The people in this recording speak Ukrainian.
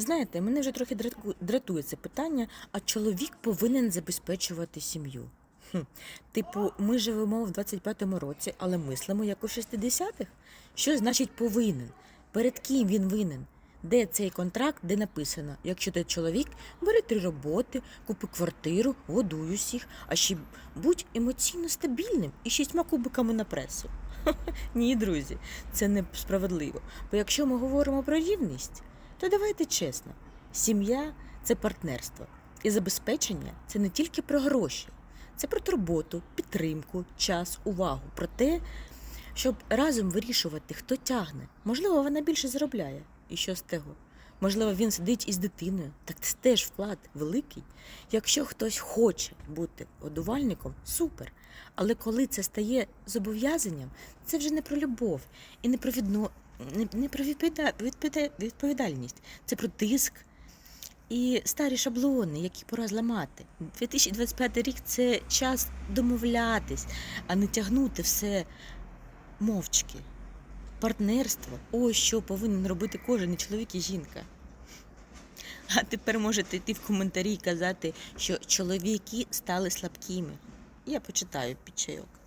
Знаєте, мене вже трохи дратує це питання, а чоловік повинен забезпечувати сім'ю. Типу, ми живемо в 25-му році, але мислимо як у 60-х. Що значить повинен? Перед ким він винен? Де цей контракт, де написано, якщо ти чоловік, бери три роботи, купи квартиру, годуй усіх, а ще будь емоційно стабільним і шістьма кубиками на пресу. Ні, друзі, це не справедливо. Бо якщо ми говоримо про рівність, то давайте чесно: сім'я це партнерство, і забезпечення це не тільки про гроші, це про турботу, підтримку, час, увагу, про те, щоб разом вирішувати, хто тягне. Можливо, вона більше заробляє. І що з того? Можливо, він сидить із дитиною, так це теж вклад великий. Якщо хтось хоче бути годувальником, супер. Але коли це стає зобов'язанням, це вже не про любов і не про відно... не, про відповіда... відповіда- відповідальність. Це про тиск і старі шаблони, які пора зламати. 2025 рік це час домовлятись, а не тягнути все мовчки. Партнерство ось що повинен робити кожен і чоловік і жінка. А тепер можете йти в коментарі і казати, що чоловіки стали слабкими. Я почитаю під чайок.